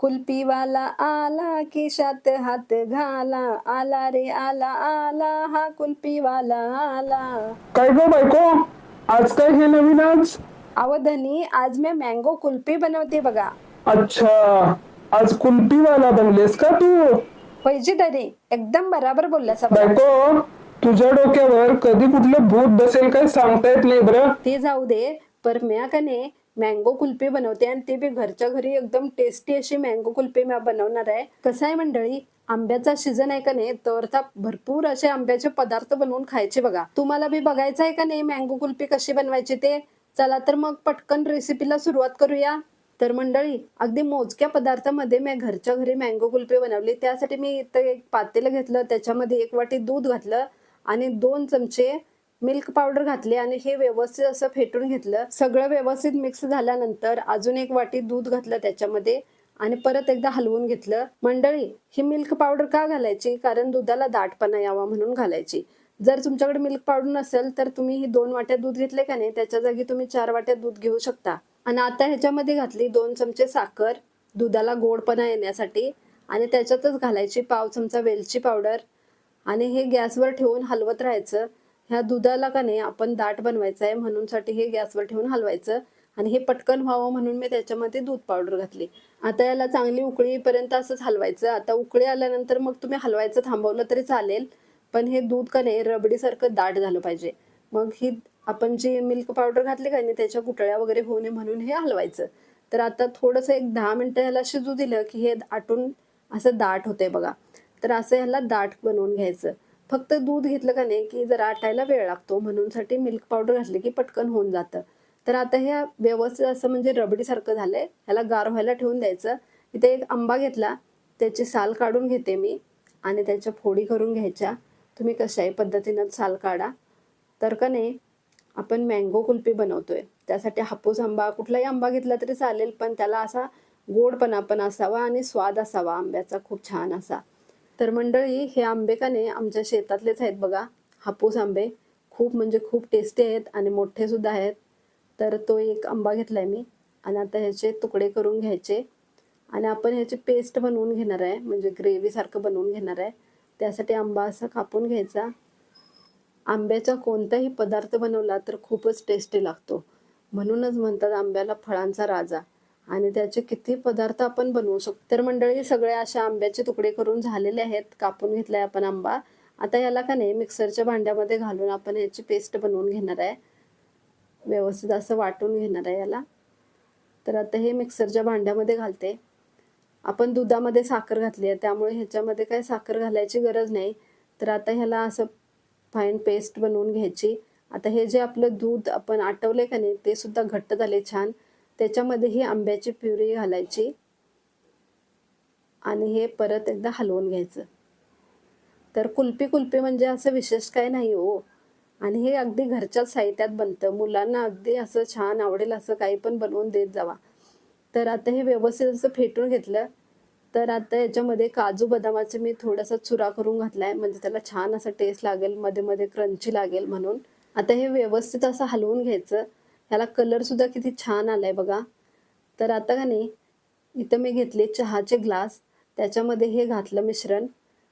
कुल्फीवाला आला खिशात हात घाला आला रे आला आला हा कुल्फीवाला आला. काय ग बायको? आज काय हे नवीन आज? अवधनी आज मी मँगो कुल्फी बनवते बघा. अच्छा आज कुल्फीवाला बनलेस का तू? पाहिजे तरी एकदम बराबर बोलल्यास बघा बायको तुझ्या डोक्यावर कधी कुठलं भूत बसेल काय सांगता येत नाही बरं? ते जाऊ दे पर म्या कने मँगो कुल्फी बनवते आणि ते बी घरच्या घरी एकदम टेस्टी अशी मँगो कुल्फी मी बनवणार आहे. कसं आहे मंडळी आंब्याचा सीझन आहे का नाही तर त्या भरपूर असे आंब्याचे पदार्थ बनवून खायचे बघा. तुम्हाला बी बघायचं आहे का नाही मँगो कुल्फी कशी बनवायची ते? चला तर मग पटकन रेसिपीला सुरुवात करूया. तर मंडळी अगदी मोजक्या पदार्थामध्ये मी घरच्या घरी मँगो कुल्फी बनवली. त्यासाठी मी इथं एक पातेलं घेतलं त्याच्यामध्ये एक वाटी दूध घातलं आणि दोन चमचे मिल्क पावडर घातले आणि हे व्यवस्थित असं फेटून घेतलं. सगळं व्यवस्थित मिक्स झाल्यानंतर अजून एक वाटी दूध घातलं त्याच्यामध्ये आणि परत एकदा हलवून घेतलं. मंडळी ही मिल्क पावडर का घालायची? कारण दुधाला दाटपणा यावा म्हणून घालायची. जर तुमच्याकडे मिल्क पावडर नसेल तर तुम्ही ही दोन वाट्या दूध घेतले का नाही? त्याच्या जागी तुम्ही चार वाट्या दूध घेऊ शकता. आणि आता ह्याच्यामध्ये घातली दोन चमचे साखर दुधाला गोडपणा येण्यासाठी. आणि त्याच्यातच घालायची पाव चमचा वेलची पावडर. आणि हे गॅसवर ठेवून हलवत राहायचं. ह्या दुधाला का नाही आपण दाट बनवायचं आहे म्हणूनसाठी हे गॅसवर ठेवून हलवायचं आणि हे पटकन व्हावं म्हणून मी त्याच्यामध्ये दूध पावडर घातली. आता याला चांगली उकळीपर्यंत असंच हलवायचं. आता उकळी आल्यानंतर मग तुम्ही हलवायचं थांबवलं तरी चालेल. पण हे दूध का नाही रबडीसारखं दाट झालं पाहिजे. मग ही आपण जी मिल्क पावडर घातली का नाही त्याच्या गुटळ्या वगैरे होऊ नये म्हणून हे हलवायचं. तर आता थोडंसं एक दहा मिनटं ह्याला शिजू दिलं की हे आटून असं दाट होते बघा. तर असं ह्याला दाट बनवून घ्यायचं. फक्त दूध घेतलं का नाही की जरा आटायला वेळ लागतो. म्हणून साठी मिल्क पावडर घातली की पटकन होऊन जातं. तर आता हे व्यवस्थित असं म्हणजे रबडीसारखं झालंय. ह्याला गार व्हायला ठेवून द्यायचं. इथे एक आंबा घेतला. त्याची साल काढून घेते मी आणि त्याच्या फोडी करून घ्यायच्या. तुम्ही कशाही पद्धतीनं साल काढा. तर का नाही आपण मँगो कुल्फी बनवतोय. त्यासाठी हापूस आंबा कुठलाही आंबा घेतला तरी चालेल पण त्याला असा गोडपणा पण असावा आणि स्वाद असावा. आंब्याचा खूप छान असा. तर मंडळी हे आंबे का नाही आमच्या शेतातलेच आहेत बघा. हापूस आंबे. खूप म्हणजे खूप टेस्टी आहेत आणि मोठे सुद्धा आहेत. तर तो एक आंबा घेतलाय मी. आणि आता ह्याचे तुकडे करून घ्यायचे. आणि आपण ह्याची पेस्ट बनवून घेणार आहे. म्हणजे ग्रेव्हीसारखं बनवून घेणार आहे. त्यासाठी आंबा असा कापून घ्यायचा. आंब्याचा कोणताही पदार्थ बनवला तर खूपच टेस्टी लागतो. म्हणूनच म्हणतात आंब्याला फळांचा राजा. आणि त्याचे किती पदार्थ आपण बनवू शकतो. तर मंडळी सगळे अशा आंब्याचे तुकडे करून झालेले आहेत. कापून घेतलाय आपण आंबा. आता याला का नाही मिक्सरच्या भांड्यामध्ये घालून आपण याची पेस्ट बनवून घेणार आहे. व्यवस्थित असं वाटून घेणार आहे याला तर आता हे मिक्सरच्या भांड्यामध्ये घालते. आपण दुधामध्ये साखर घातली आहे त्यामुळे ह्याच्यामध्ये काय साखर घालायची गरज नाही. तर आता ह्याला असं फाईन पेस्ट बनवून घ्यायची. आता हे जे आपलं दूध आपण आटवले का नाही ते सुद्धा घट्ट झाले छान. त्याच्यामध्ये ही आंब्याची प्युरी घालायची आणि हे परत एकदा हलवून घ्यायचं. तर कुल्फी कुल्फी म्हणजे असं विशेष काय नाही हो. आणि हे अगदी घरच्याच साहित्यात बनतं. मुलांना अगदी असं छान आवडेल असं काही पण बनवून देत जावा. तर आता हे व्यवस्थित असं फेटून घेतलं तर आता याच्यामध्ये काजू बदामाचं मी थोडासा चुरा करून घातलाय. म्हणजे त्याला छान असं टेस्ट लागेल मध्ये मध्ये क्रंची लागेल म्हणून. आता हे व्यवस्थित असं हलवून घ्यायचं. ह्याला कलर सुद्धा किती छान आलाय बघा. तर आता का नाही इथं मी घेतले चहाचे ग्लास त्याच्यामध्ये हे घातलं मिश्रण.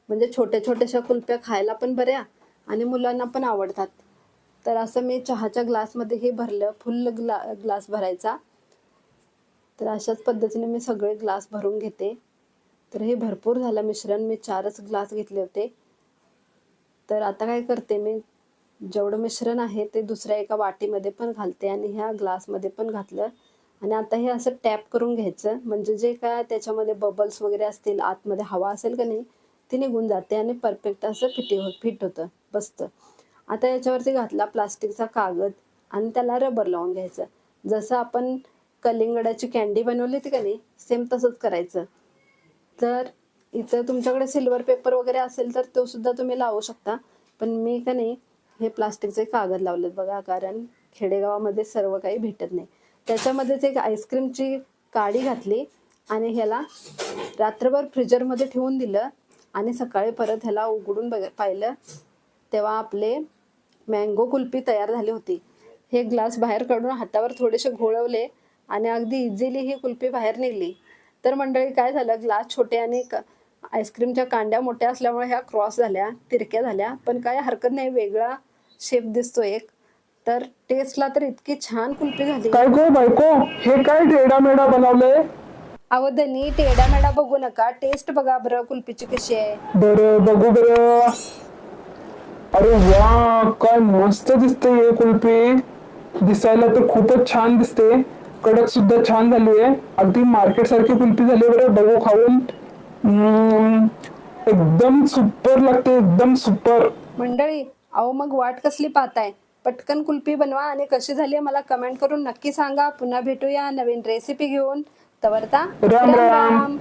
म्हणजे छोट्या छोट्याशा कुल्प्या खायला पण बऱ्या आणि मुलांना पण आवडतात. तर असं मी चहाच्या ग्लासमध्ये हे भरलं. फुल ग्ला ग्लास भरायचा. तर अशाच पद्धतीने मी सगळे ग्लास भरून घेते. तर हे भरपूर झालं मिश्रण. मी चारच ग्लास घेतले होते. तर आता काय करते मी जेवढं मिश्रण आहे ते दुसऱ्या एका वाटीमध्ये पण घालते आणि ह्या ग्लासमध्ये पण घातलं. आणि आता हे असं टॅप करून घ्यायचं. म्हणजे जे काय त्याच्यामध्ये बबल्स वगैरे असतील आतमध्ये हवा असेल का नाही ती निघून जाते आणि परफेक्ट असं फिटी हो फिट होतं बसतं. आता याच्यावरती घातला प्लास्टिकचा कागद आणि त्याला रबर लावून घ्यायचं. जसं आपण कलिंगडाची कॅन्डी बनवली होती का नाही सेम तसंच करायचं. तर इथं तुमच्याकडे सिल्वर पेपर वगैरे असेल तर तो सुद्धा तुम्ही लावू शकता. पण मी का नाही हे प्लास्टिकचे कागद लावलेत बघा कारण खेडेगावामध्ये सर्व काही भेटत नाही. त्याच्यामध्येच एक आईस्क्रीमची काडी घातली आणि ह्याला रात्रभर फ्रीजरमध्ये ठेवून दिलं आणि सकाळी परत ह्याला उघडून बघ पाहिलं तेव्हा आपले मँगो कुल्फी तयार झाली होती. हे ग्लास बाहेर काढून हातावर थोडेसे घोळवले आणि अगदी इझिली ही कुल्फी बाहेर निघली. तर मंडळी काय झालं? ग्लास छोटे आणि क- आईस्क्रीमच्या कांड्या मोठ्या असल्यामुळे ह्या क्रॉस झाल्या तिरक्या झाल्या पण काय हरकत नाही वेगळा शेप दिसतो एक. तर टेस्टला तर इतकी छान कुल्फी झाली काय गो बायको? हे काय टेडा मेडा बनवलंय? अहो धनी टेडा मेडा बघू नका. टेस्ट बघा बरं कुल्फीची कशी आहे. बर बघू बर. अरे वा काय मस्त दिसते हे कुल्फी. दिसायला तर खूपच छान दिसते. कडक सुद्धा छान झाली आहे अगदी मार्केट सारखी कुल्फी झाली बरं. बघू खाऊन. हम्म, एकदम सुपर लागते एकदम सुपर मंडळी अहो मग वाट कसली पाहताय? पटकन कुल्फी बनवा आणि कशी झाली मला कमेंट करून नक्की सांगा. पुन्हा भेटूया नवीन रेसिपी घेऊन. तवरता? राम. राम.